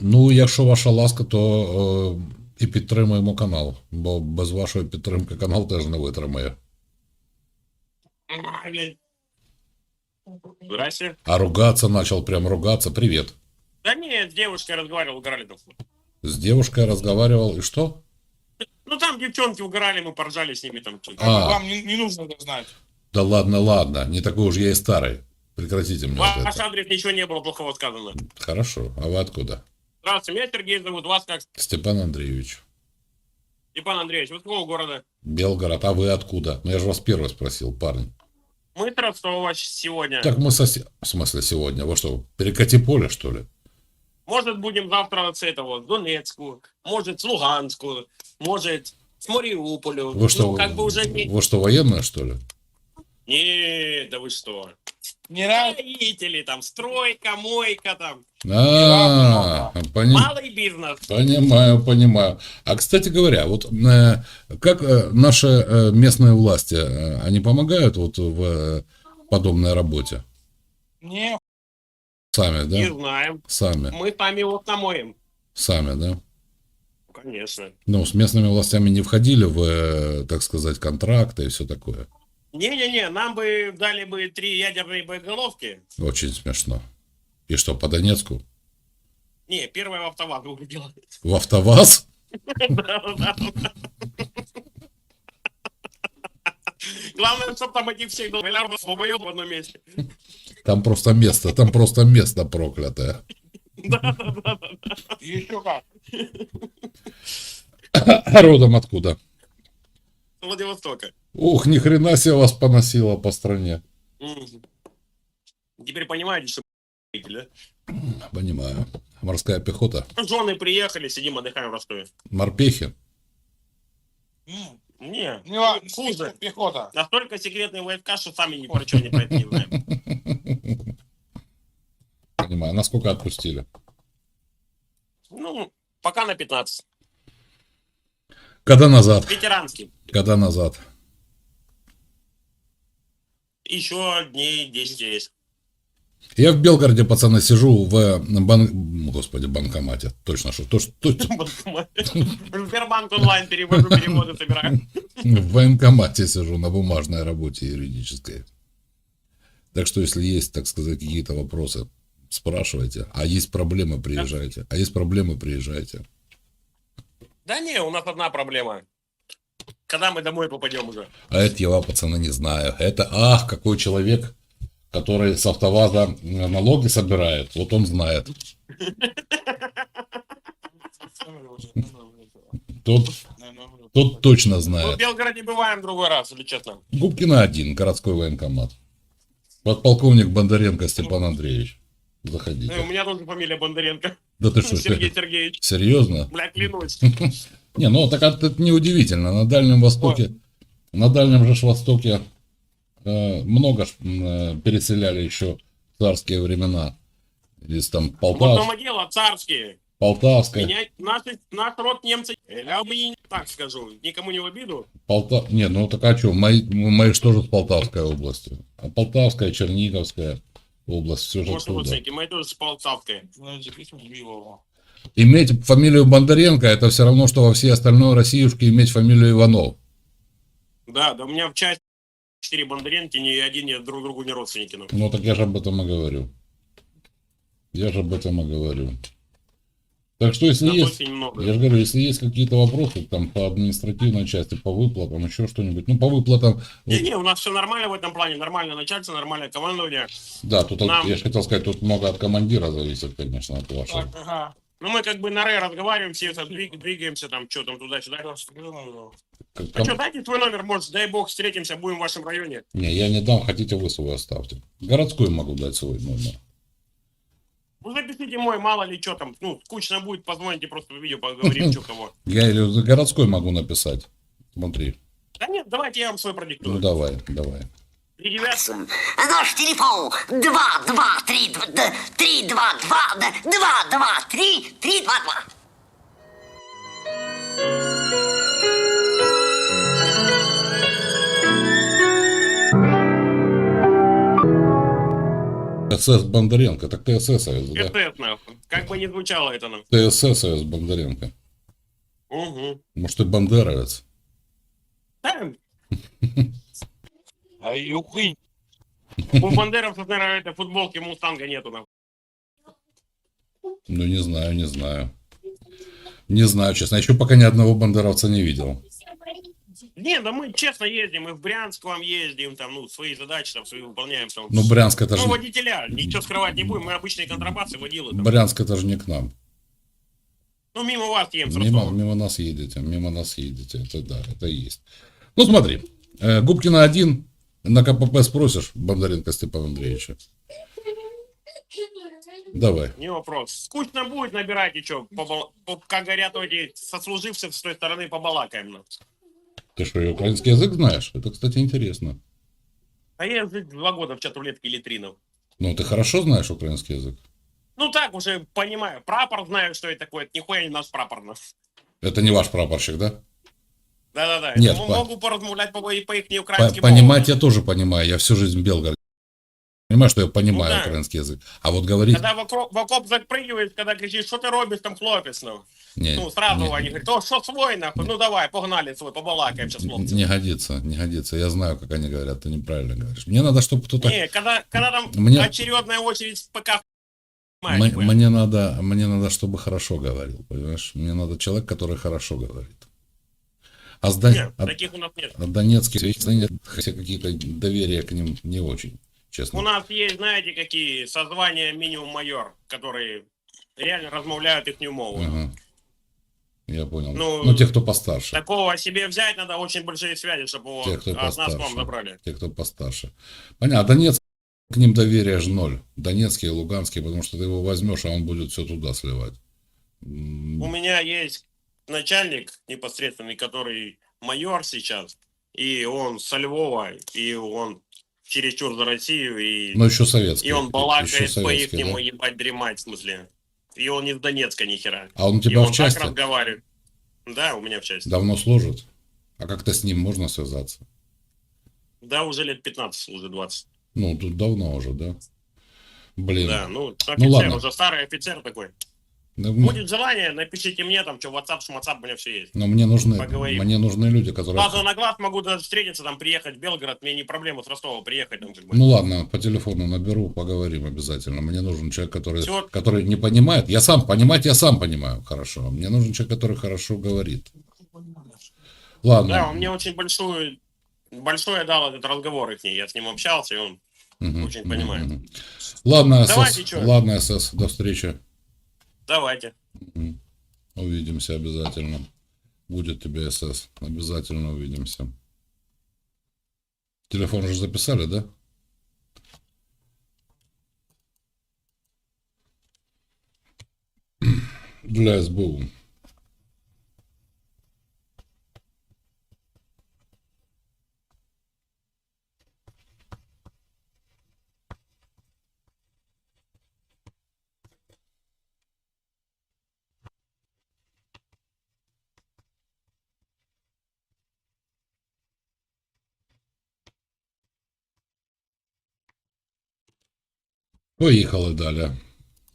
Ну, якщо ваша ласка, то е, і підтримуємо канал, бо без вашої підтримки канал теж не витримає. Ай, блядь. Здрасте. А ругаться начал, прям ругаться. Привет. Да не, с девушкой разговаривал, угорали там. С девушкой разговаривал, и что? Ну там девчонки угорали, мы поржали с ними там. что-то. А. Вам не, не нужно это знать. Да ладно, ладно, не такой уж я и старый. Прекратите мне вот Ваш это. адрес ничего не было плохого сказано. Хорошо, а вы откуда? Здравствуйте, меня Сергей зовут, вас как? Степан Андреевич. Степан Андреевич, вы с какого города? Белгород, а вы откуда? Ну, я же вас первый спросил, парень. Мы с Ростова сегодня. Так мы сосед... В смысле сегодня? Вы что, перекати поле, что ли? Может, будем завтра с этого, с Донецку, может, с Луганску, может, с Мариуполю. Вы что, Ну, как бы уже вы что, военные, что ли? Не, да вы что. Не раз. Строители там, стройка, мойка там, А, поним- малый бизнес. Понимаю, понимаю. А кстати говоря, вот э, как э, наши э, местные власти, э, они помогают вот в э, подобной работе? Не, Сами, Не да? знаем. Сами, Мы сами вот намоем. сами, да? Конечно. Ну, с местными властями не входили в, э, так сказать, контракты и все такое. Не-не-не, нам бы дали бы три ядерные боеголовки. Очень смешно. И что, по Донецку? Не, первая в автоваз выглядела. В АвтоВАЗ? Да-да-да. Главное, чтобы там этих всех миллиардов побоев в одном месте. Там просто место, там просто место проклятое. еще как. Родом откуда? Владивостока. Ух, ни хрена себе вас поносило по стране. Теперь понимаете, что да? Понимаю. Морская пехота. Жены приехали, сидим, отдыхаем в Ростове. Морпехи. Не, Не ва- хуже. Пехота. Настолько секретные войска, что сами ни про что не про это не знаем. Понимаю. Насколько отпустили? Ну, пока на 15. Когда назад? Ветеранский. Когда назад? Еще дней 10 есть. Я в Белгороде, пацаны, сижу в бан... Господи, банкомате. Точно, что то, что Сбербанк онлайн переводы собираю. в военкомате сижу на бумажной работе юридической. Так что, если есть, так сказать, какие-то вопросы, спрашивайте. А есть проблемы, приезжайте. А есть проблемы, приезжайте. Да не, у нас одна проблема. Когда мы домой попадем уже? А это я, пацаны, не знаю. Это, ах, какой человек, который с автоваза налоги собирает. Вот он знает. Тот, тот точно Мы в знает. Белгороде бываем другой раз, или честно. Губкина один, городской военкомат. Подполковник Бондаренко Степан Андреевич. Ну, У Заходите. меня тоже фамилия Бондаренко. Да ты что, Сергей Сергеевич. серьезно? Бля, клянусь. Не, ну так это неудивительно. На Дальнем Востоке, на Дальнем же Востоке э, много ж, э, переселяли еще в царские времена. Из там Вот Полтав, дома дело царские. Полтавская, Меня, наш, наш род немцы, я бы не так скажу, никому не в обиду. Полтав... Не, ну так а что, мои, мои же тоже с Полтавской области. А Полтавская, Черниговская область, все же Может, оттуда. родственники, мои тоже с Полтавской. Иметь фамилию Бондаренко, это все равно, что во всей остальной Россиюшке иметь фамилию Иванов. Да, да у меня в части четыре Бондаренки, ни один ни друг другу не родственники. Ну. Ну так я же об этом и говорю. Я же об этом и говорю. Так что если Да, есть, я же говорю, если есть какие-то вопросы там по административной части, по выплатам, еще что-нибудь, ну по выплатам, вот, Не-не, у нас все нормально в этом плане, нормальное начальство, нормальное командование. да, тут Нам- я же хотел сказать, тут много от командира зависит, конечно, от вашего. Так, ага. Ну, мы как бы на Ре разговариваем, все это двиг- двигаемся, там, что там, туда-сюда. Как А что, дайте твой номер, может, дай бог, встретимся, будем в вашем районе. Не, я не дам, хотите вы свой оставьте. Городской могу дать свой номер. Вы запишите мой, мало ли что там, ну, скучно будет, позвоните, просто в видео поговорим, что кого. Я или городской могу написать. Смотри. Да нет, давайте я вам свой Ну продиктую. давай, давай. Наш телефон 2, 2, 3, 2, 3, 2, 2, 2, 2, 3, 3, 2, 2. СС Бондаренко. Так ты СС, да? СС, нахуй. Как бы ни звучало это нам. Ты СС Бондаренко. Угу. Может, ты бандеровец? Да, А юхынь. у бандеровцев, наверное, этой футболки Мустанга нету. нахуй. Ну, не знаю, не знаю. Не знаю, честно. Еще пока ни одного бандеровца не видел. Не, да мы честно ездим, мы в Брянск вам ездим, там, ну, свои задачи там свои выполняем. Там. Ну, Брянск это Ну, же... водителя, ничего скрывать не будем, мы обычные контрабасы водилы. Там. Брянск это же не к нам. Ну, мимо вас едем Мимо, мимо нас едете, мимо нас едете. Это да, это есть. Ну смотри, э, Губкина один, на КПП спросишь Бондаренко Степана Андреевича. Давай. Не вопрос. Скучно будет, набирайте, что, как говорят эти сослуживцы с той стороны, побалакаем. Ты что, украинский язык знаешь? Это, кстати, интересно. А я жить два года в чатурлетке литринов. Ну, ты хорошо знаешь украинский язык? Ну так уже понимаю. Прапор знаю, что это такое. Это нихуя не наш прапор. ну. Это не ваш прапорщик, да? Да-да-да. Нет, М- по- Могу поразмовлять по, по их По- украинским понимать я тоже понимаю. Я всю жизнь в Белгороде. Понимаю, что я понимаю Ну да. украинский язык. А вот говорить... Когда в окоп, в окоп запрыгиваешь, когда кричишь, что ты робишь там, хлопец, ну. Не, Ну, сразу не, они говорят, о, что свой, нахуй, ну давай, погнали свой, побалакаем сейчас, хлопцы. не годится, не годится. Я знаю, как они говорят, ты неправильно говоришь. Мне надо, чтобы кто-то... Не, когда, когда там Мне- очередная очередь в ПК, М- понимаешь, нихуя. мне надо, мне надо, чтобы хорошо говорил, понимаешь? Мне надо человек, который хорошо говорит. А с, Дон- Нет, а- таких у нас нет. а донецкие нет, хотя какие-то доверия к ним не очень, честно. У нас есть, знаете, какие созвания минимум майор, которые реально размовляют их мову. Ага. Я понял. Ну, Ну, те, кто постарше. Такого себе взять надо очень большие связи, чтобы его Те, кто от нас к вам постарше. забрали. Те, кто постарше. Понятно. А Донецк, к ним доверия же ноль. Донецкий и Луганский, потому что ты его возьмешь, а он будет все туда сливать. У меня есть начальник непосредственный, который майор сейчас, и он со Львова, и он чересчур за Россию, и, Но еще советский. и он еще балакает по их советский, нему да? ебать дремать, в смысле. И он не с Донецка ни хера. А он у И тебя он в части так разговаривает. Да, у меня в части. давно служит? А как-то с ним можно связаться? Да, уже лет 15, уже 20. Ну, тут давно уже, да? Блин. Да, ну, офицер, ладно. уже старый офицер такой. Ну, Будет желание, напишите мне там, что WhatsApp, шматсап, у меня все есть. но мне нужны, Поговорим. мне нужны люди, которые... Глазу на глаз могу даже встретиться, там, приехать в Белгород, мне не проблема с Ростова приехать, там, как бы. Ну ладно, по телефону наберу, поговорим обязательно. Мне нужен человек, который, Всё. который не понимает. Я сам понимать, я сам понимаю хорошо. Мне нужен человек, который хорошо говорит. Ладно. Да, он мне очень большую, большое дал этот разговор их, я с ним общался, и он Мгм, очень мгм, понимает. мгм. Ладно, Давайте, СС, ладно, СС, до встречи. Давайте. Увидимся обязательно. Будет тебе СС. Обязательно увидимся. Телефон уже записали, да? Для СБУ. Поїхали далі.